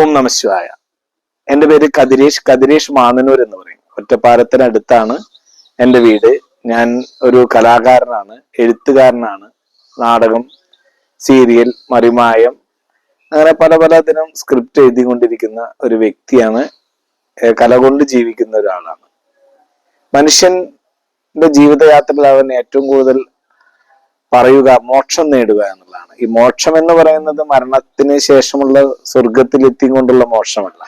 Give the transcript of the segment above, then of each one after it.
ഓം നമശിവായ എന്റെ പേര് കതിരേഷ് കതിരേഷ് മാനനൂർ എന്ന് പറയും. ഒറ്റപ്പാലത്തിനടുത്താണ് എന്റെ വീട്. ഞാൻ ഒരു കലാകാരനാണ് എഴുത്തുകാരനാണ്. നാടകം സീരിയൽ മറിമായം അങ്ങനെ പല പല ദിനം സ്ക്രിപ്റ്റ് എഴുതിക്കൊണ്ടിരിക്കുന്ന ഒരു വ്യക്തിയാണ്. കല കൊണ്ട് ജീവിക്കുന്ന ഒരാളാണ്. മനുഷ്യന്റെ ജീവിതയാത്രയിൽ അവൻ ഏറ്റവും കൂടുതൽ പറയുക മോക്ഷം നേടുക എന്നുള്ളതാണ് ഈ മോക്ഷം എന്ന് പറയുന്നത് മരണത്തിന് ശേഷമുള്ള സ്വർഗത്തിലെത്തി കൊണ്ടുള്ള മോക്ഷമല്ല.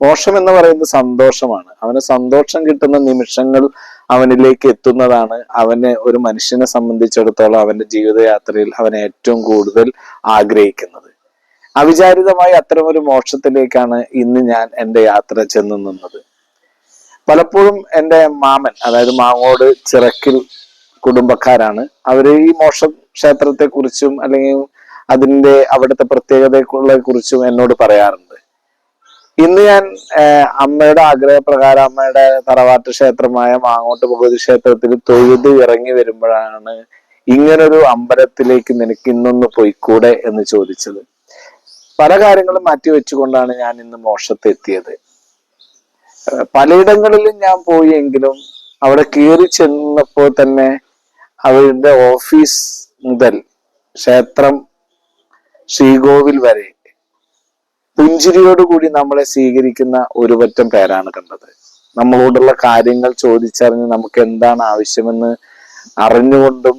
മോക്ഷം എന്ന് പറയുന്നത് സന്തോഷമാണ്. അവന് സന്തോഷം കിട്ടുന്ന നിമിഷങ്ങൾ അവനിലേക്ക് എത്തുന്നതാണ്. അവന് ഒരു മനുഷ്യനെ സംബന്ധിച്ചിടത്തോളം അവന്റെ ജീവിതയാത്രയിൽ അവൻ ഏറ്റവും കൂടുതൽ ആഗ്രഹിക്കുന്നത്. അവിചാരിതമായി അത്തരമൊരു മോക്ഷത്തിലേക്കാണ് ഇന്ന് ഞാൻ എന്റെ യാത്ര ചെന്ന് നിന്നത്. പലപ്പോഴും എന്റെ മാമൻ അതായത് മാങ്ങോട് ചിറക്കിൽ കുടുംബക്കാരാണ്. അവർ ഈ മോക്ഷ ക്ഷേത്രത്തെ കുറിച്ചും അല്ലെങ്കിൽ അതിന്റെ അവിടുത്തെ പ്രത്യേകതകളെ കുറിച്ചും എന്നോട് പറയാറുണ്ട്. ഇന്ന് ഞാൻ അമ്മയുടെ ആഗ്രഹപ്രകാരം അമ്മയുടെ തറവാട്ട് ക്ഷേത്രമായ മാങ്ങോട്ട് ഭഗവതി ക്ഷേത്രത്തിൽ തൊഴുത് ഇറങ്ങി വരുമ്പോഴാണ് ഇങ്ങനൊരു അമ്പലത്തിലേക്ക് നിനക്ക് ഇന്നൊന്ന് പോയിക്കൂടെ എന്ന് ചോദിച്ചത്. പല കാര്യങ്ങളും മാറ്റി വെച്ചുകൊണ്ടാണ് ഞാൻ ഇന്ന് മോക്ഷത്തെത്തിയത് പലയിടങ്ങളിലും ഞാൻ പോയി എങ്കിലും അവിടെ കയറി ചെന്നപ്പോൾ തന്നെ അവരുടെ ഓഫീസ് മുതൽ ക്ഷേത്രം ശ്രീകോവിൽ വരെ പുഞ്ചിരിയോടുകൂടി നമ്മളെ സ്വീകരിക്കുന്ന ഒരു പറ്റം പേരാണ് കണ്ടത്. നമ്മളോടുള്ള കാര്യങ്ങൾ ചോദിച്ചറിഞ്ഞ് നമുക്ക് എന്താണ് ആവശ്യമെന്ന് അറിഞ്ഞുകൊണ്ടും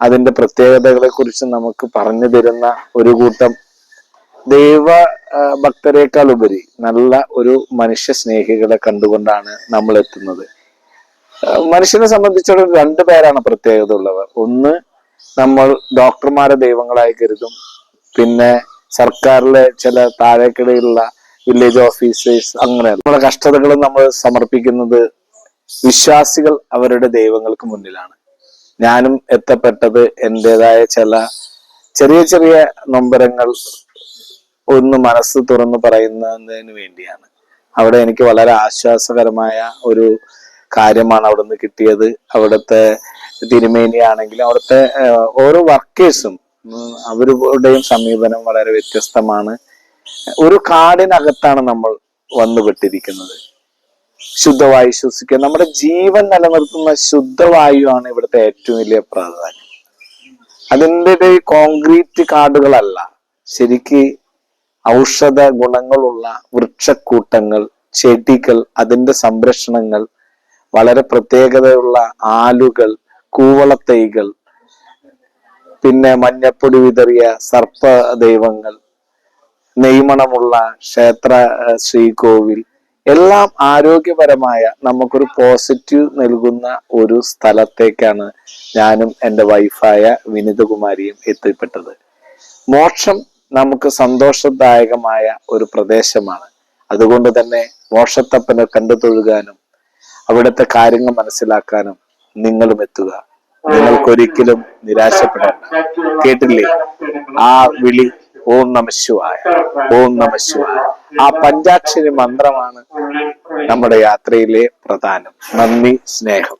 അതിന്റെ പ്രത്യേകതകളെ കുറിച്ച് നമുക്ക് പറഞ്ഞു തരുന്ന ഒരു കൂട്ടം ദൈവ ഭക്തരെക്കാൾ ഉപരി നല്ല ഒരു മനുഷ്യ സ്നേഹികളെ കണ്ടുകൊണ്ടാണ് നമ്മൾ എത്തുന്നത് മനുഷ്യനെ സംബന്ധിച്ചിടത്തോളം രണ്ടു പേരാണ് പ്രത്യേകത ഉള്ളവർ. ഒന്ന് നമ്മൾ ഡോക്ടർമാരെ ദൈവങ്ങളായി കരുതും. പിന്നെ സർക്കാരിലെ ചില താഴേക്കിടയിലുള്ള വില്ലേജ് ഓഫീസേഴ്സ് അങ്ങനെ. നമ്മുടെ കഷ്ടതകളും നമ്മൾ സമർപ്പിക്കുന്നത് വിശ്വാസികൾ അവരുടെ ദൈവങ്ങൾക്ക് മുന്നിലാണ്. ഞാനും എത്തപ്പെട്ടത് എന്റെതായ ചില ചെറിയ ചെറിയ നൊമ്പരങ്ങൾ ഒന്ന് മനസ്സ് തുറന്നു പറയുന്നതിന് വേണ്ടിയാണ്. അവിടെ എനിക്ക് വളരെ ആശ്വാസകരമായ ഒരു കാര്യമാണ് അവിടെ നിന്ന് കിട്ടിയത്. അവിടുത്തെ തിരുമേനി ആണെങ്കിലും അവിടുത്തെ ഓരോ വർക്കേഴ്സും അവരുടെയും സമീപനം വളരെ വ്യത്യസ്തമാണ്. ഒരു കാടിനകത്താണ് നമ്മൾ വന്നുപെട്ടിരിക്കുന്നത്. ശുദ്ധവായു ശ്വസിക്കുക. നമ്മുടെ ജീവൻ നിലനിർത്തുന്ന ശുദ്ധവായുവാണ് ഇവിടുത്തെ ഏറ്റവും വലിയ പ്രാധാന്യം. അതിന്റെ കോൺക്രീറ്റ് കാടുകളല്ല. ശരിക്ക് ഔഷധ ഗുണങ്ങളുള്ള വൃക്ഷക്കൂട്ടങ്ങൾ ചെടികൾ അതിന്റെ സംരക്ഷണങ്ങൾ വളരെ പ്രത്യേകതയുള്ള ആലുകൾ കൂവളത്തൈകൾ പിന്നെ മഞ്ഞപ്പൊടി വിതറിയ സർപ്പ ദൈവങ്ങൾ നെയ്മണമുള്ള ക്ഷേത്ര ശ്രീകോവിൽ. എല്ലാം ആരോഗ്യപരമായ നമുക്കൊരു പോസിറ്റീവ് നൽകുന്ന ഒരു സ്ഥലത്തേക്കാണ് ഞാനും എന്റെ വൈഫായ വിനിതകുമാരിയും എത്തിപ്പെട്ടത്. മോക്ഷം നമുക്ക് സന്തോഷദായകമായ ഒരു പ്രദേശമാണ്. അതുകൊണ്ട് തന്നെ മോക്ഷത്തപ്പനെ കണ്ടു തൊഴുകാനും അവിടുത്തെ കാര്യങ്ങൾ മനസ്സിലാക്കാനും നിങ്ങളും എത്തുക. നിങ്ങൾക്കൊരിക്കലും നിരാശപ്പെടേണ്ട. കേട്ടില്ലേ? ആ വിളി ഓം നമശിവായ ഓം നമശിവായ ആ പഞ്ചാക്ഷരി മന്ത്രമാണ് നമ്മുടെ യാത്രയിലെ പ്രധാനം. നന്ദി സ്നേഹം.